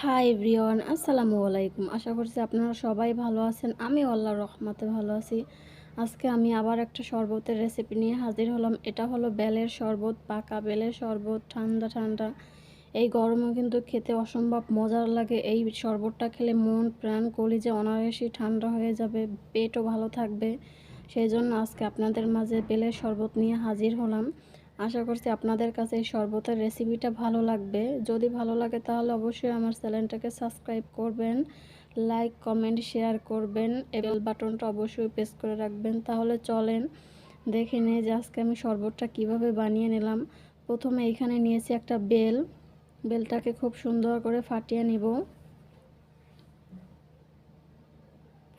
Hi everyone আসসালামু আলাইকুম। আশা করছি আপনারা সবাই ভালো আছেন। আমি আল্লাহর রহমতে ভালো আছি। আজকে আমি আবার একটা শরবতের রেসিপি নিয়ে হাজির হলাম। এটা হলো বেলের শরবত, পাকা বেলের শরবত, ঠান্ডা ঠান্ডা। এই গরমে কিন্তু খেতে অসম্ভব মজার লাগে। এই শরবতটা খেলে মন, প্রাণ, কলিজে অনায়াসই ঠান্ডা হয়ে যাবে, পেটও ভালো থাকবে। সেই জন্য আজকে আপনাদের মাঝে বেলের শরবত নিয়ে হাজির হলাম। আশা করছি আপনাদের কাছে এই শরবতের রেসিপিটা ভালো লাগবে। যদি ভালো লাগে তাহলে অবশ্যই আমার চ্যানেলটাকে সাবস্ক্রাইব করবেন লাইক কমেন্ট শেয়ার করবেন বেল বাটনটা অবশ্যই প্রেস করে রাখবেন। তাহলে চলেন দেখে নিয়ে যে আজকে আমি শরবতটা কীভাবে বানিয়ে নিলাম। প্রথমে এইখানে নিয়েছি একটা বেল। বেলটাকে খুব সুন্দর করে ফাটিয়ে নিব।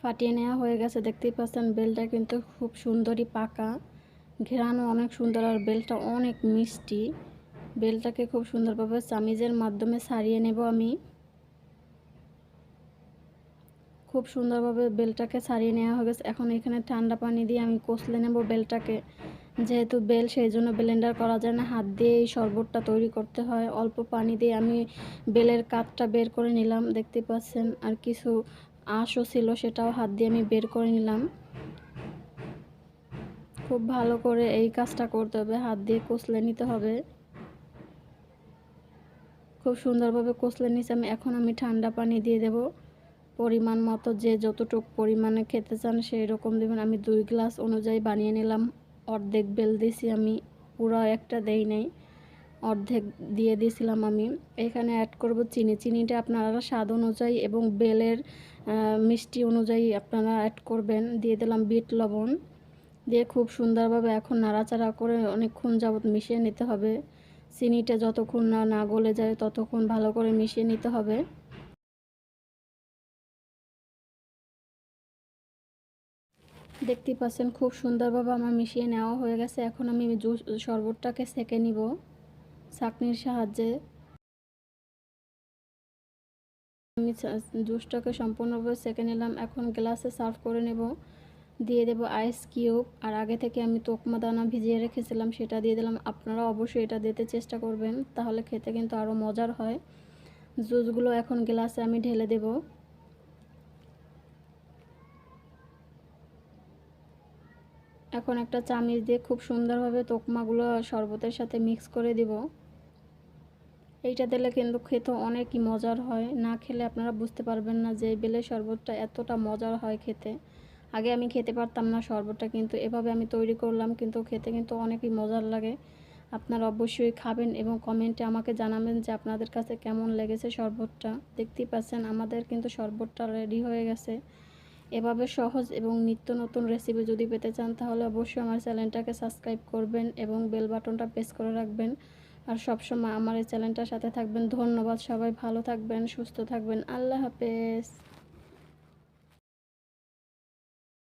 ফাটিয়ে নেওয়া হয়ে গেছে, দেখতেই পাচ্ছেন বেলটা কিন্তু খুব সুন্দরই পাকা। ঘেরানো অনেক সুন্দর আর বেলটা অনেক মিষ্টি। বেলটাকে খুব সুন্দরভাবে চামিজের মাধ্যমে সারিয়ে নেব আমি। খুব সুন্দরভাবে বেলটাকে সারিয়ে নেওয়া হয়ে গেছে। এখন এখানে ঠান্ডা পানি দিয়ে আমি কষলে নেব বেলটাকে। যেহেতু বেল, সেই জন্য ব্লেন্ডার করা যায় না। হাত দিয়ে এই শরবতটা তৈরি করতে হয়। অল্প পানি দিয়ে আমি বেলের কাঠটা বের করে নিলাম। দেখতে পাচ্ছেন, আর কিছু আঁশও ছিল, সেটাও হাত দিয়ে আমি বের করে নিলাম। খুব ভালো করে এই কাজটা করতে হবে। হাত দিয়ে কষলে নিতে হবে। খুব সুন্দরভাবে কষলে নিচে আমি এখন আমি ঠান্ডা পানি দিয়ে দেব। পরিমাণ মতো যে যতটুকু পরিমাণে খেতে চান সেই রকম দেবেন। আমি দুই গ্লাস অনুযায়ী বানিয়ে নিলাম। অর্ধেক বেল দিয়েছি আমি। পুরো একটা দেই নাই। অর্ধেক দিয়ে দিয়েছিলাম আমি। এখানে অ্যাড করব চিনি। চিনিটা আপনারা স্বাদ অনুযায়ী এবং বেলের মিষ্টি অনুযায়ী আপনারা অ্যাড করবেন। দিয়ে দিলাম বিট লবণ। দিয়ে খুব সুন্দরভাবে এখন নাড়াচাড়া করে অনেকক্ষণ যাবৎ মিশিয়ে নিতে হবে। চিনিটা যতক্ষণ না না গলে যায় ততক্ষণ ভালো করে মিশিয়ে নিতে হবে। দেখতে পাচ্ছেন খুব সুন্দরভাবে আমার মিশিয়ে নেওয়া হয়ে গেছে। এখন আমি জুস, শরবতটাকে সেঁকে নিব ছাঁকনির সাহায্যে। আমি জুসটাকে সম্পূর্ণভাবে সেঁকে নিলাম। এখন গ্লাসে সার্ভ করে নেব। দিয়ে দেব আইস কিউব আর আগে থেকে আমি তোকমা দানা ভিজিয়ে রেখেছিলাম, সেটা দিয়ে দিলাম। আপনারা অবশ্যই এটা দিতে চেষ্টা করবেন, তাহলে খেতে কিন্তু আরও মজার হয়। জুসগুলো এখন গ্লাসে আমি ঢেলে দেব। এখন একটা চামিচ দিয়ে খুব সুন্দরভাবে তোকমাগুলো শরবতের সাথে মিক্স করে দিব। এইটা দিলে কিন্তু খেতে অনেকই মজার হয়। না খেলে আপনারা বুঝতে পারবেন না যে বেলে শরবতটা এতটা মজার হয় খেতে। আগে আমি খেতে পারতাম না শরবতটা, কিন্তু এভাবে আমি তৈরি করলাম, কিন্তু খেতে কিন্তু অনেকই মজার লাগে। আপনারা অবশ্যই খাবেন এবং কমেন্টে আমাকে জানাবেন যে আপনাদের কাছে কেমন লেগেছে শরবতটা। দেখতেই পাচ্ছেন আমাদের কিন্তু শরবতটা রেডি হয়ে গেছে। এভাবে সহজ এবং নিত্য নতুন রেসিপি যদি পেতে চান, তাহলে অবশ্যই আমার চ্যানেলটাকে সাবস্ক্রাইব করবেন এবং বেল বাটনটা প্রেস করে রাখবেন। আর সবসময় আমার এই চ্যানেলটার সাথে থাকবেন। ধন্যবাদ সবাই, ভালো থাকবেন, সুস্থ থাকবেন। আল্লাহ হাফেজ।